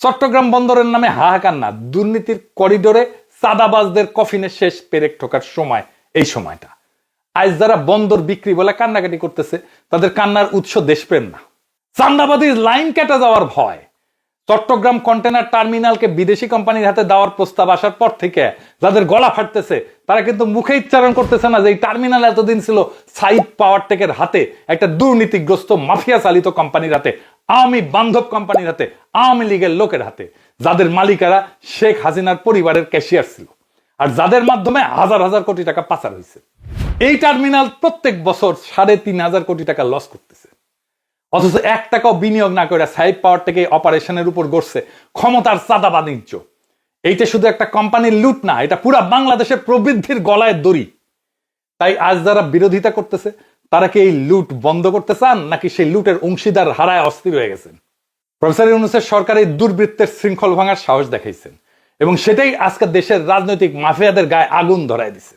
চট্টগ্রাম বন্দরের নামে হাহাকার না। দুর্নীতির করিডোরে চাঁদাবাজদের কফিনে শেষ পেরেক ঠোকার সময়, এই সময়টা। আজ যারা বন্দর বিক্রি বলে কান্নাকাটি করতেছে, তাদের কান্নার উৎস দেশপ্রেম না। চান্দাবাদীর লাইন কেটে যাওয়ার ভয়। চট্টগ্রাম কন্টেনার টার্মিনালকে বিদেশি কোম্পানির হাতে দেওয়ার প্রস্তাব আসার পর থেকে যাদের গলা ফাটতেছে, তারা কিন্তু মুখে উচ্চারণ করতেছে না যে এই টার্মিনাল এতদিন ছিল সাইড পাওয়ার টেকের হাতে একটা দুর্নীতিগ্রস্ত মাফিয়া চালিত কোম্পানির হাতে। আওয়ামী বান্ধব কোম্পানির হাতে, আওয়ামী লীগের লোকের হাতে। যাদের মালিকারা শেখ হাসিনার পরিবারের ক্যাশিয়ার ছিল। আর যাদের মাধ্যমে হাজার হাজার কোটি টাকা পাচার হয়েছে। এই টার্মিনাল প্রত্যেক বছর সাড়ে তিন হাজার কোটি টাকা লস করতেছে। অথচ এক টাকাও বিনিয়োগ না করে সাইড পাওয়ার থেকে অপারেশনের উপর গড়ছে ক্ষমতার চাঁদা বাণিজ্য এইটা শুধু একটা কোম্পানির লুট না, এটা পুরা বাংলাদেশের প্রবৃদ্ধির গলায় দড়ি। তাই আজ যারা বিরোধিতা করতেছে তারা কি এই লুট বন্ধ করতে চান, নাকি সেই লুটের অংশীদার হারায় অস্থির হয়ে গেছেন? প্রফেসর ইউনুসের সরকারি দুর্বৃত্তের শৃঙ্খল ভাঙার সাহস দেখাইছেন এবং সেটাই আজকে দেশের রাজনৈতিক মাফিয়াদের গায়ে আগুন ধরায় দিছে।